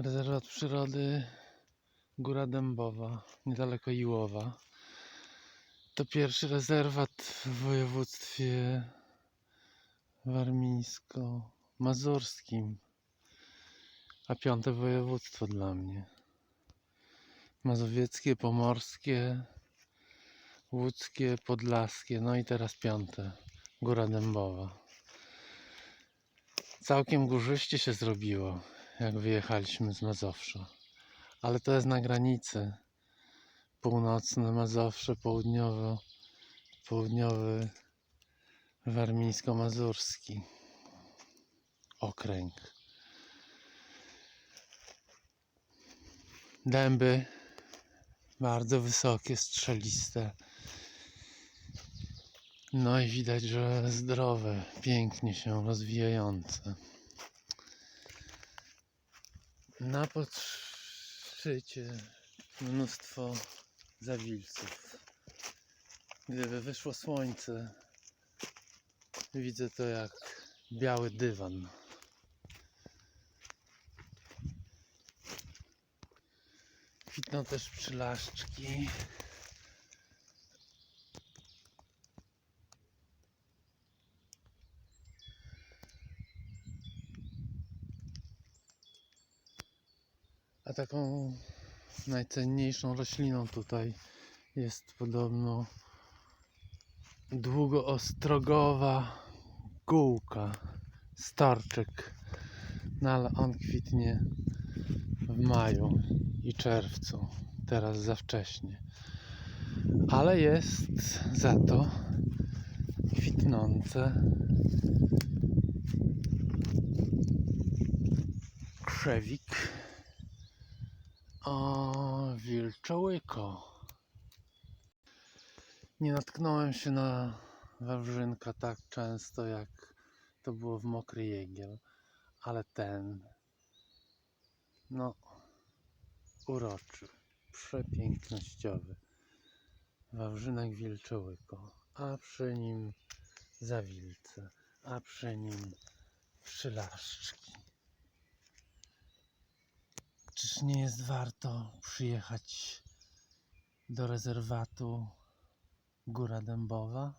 Rezerwat przyrody Góra Dębowa, niedaleko Iłowa. To pierwszy rezerwat w województwie warmińsko-mazurskim, a piąte województwo dla mnie. Mazowieckie, pomorskie, łódzkie, podlaskie, no i teraz piąte, Góra Dębowa. Całkiem górzyście się zrobiło, jak wyjechaliśmy z Mazowsza. Ale to jest na granicy. Północne Mazowsze, południowo, południowy warmińsko-mazurski okręg. Dęby bardzo wysokie, strzeliste. No i widać, że zdrowe, pięknie się rozwijające. Na podszczycie mnóstwo zawilców. Gdyby wyszło słońce, widzę to jak biały dywan. Kwitną też przylaszczki. A taką najcenniejszą rośliną tutaj jest podobno długoostrogowa gółka, starczyk. No ale on kwitnie w maju i czerwcu. Teraz za wcześnie. Ale jest za to kwitnące krzewik o, wilczołyko. Nie natknąłem się na wawrzynka tak często, jak to było w Mokry Jegiel, ale ten, no, uroczy, przepięknościowy. Wawrzynek wilczołyko, a przy nim zawilce, a przy nim przylaszczki. Czyż nie jest warto przyjechać do rezerwatu Góra Dębowa?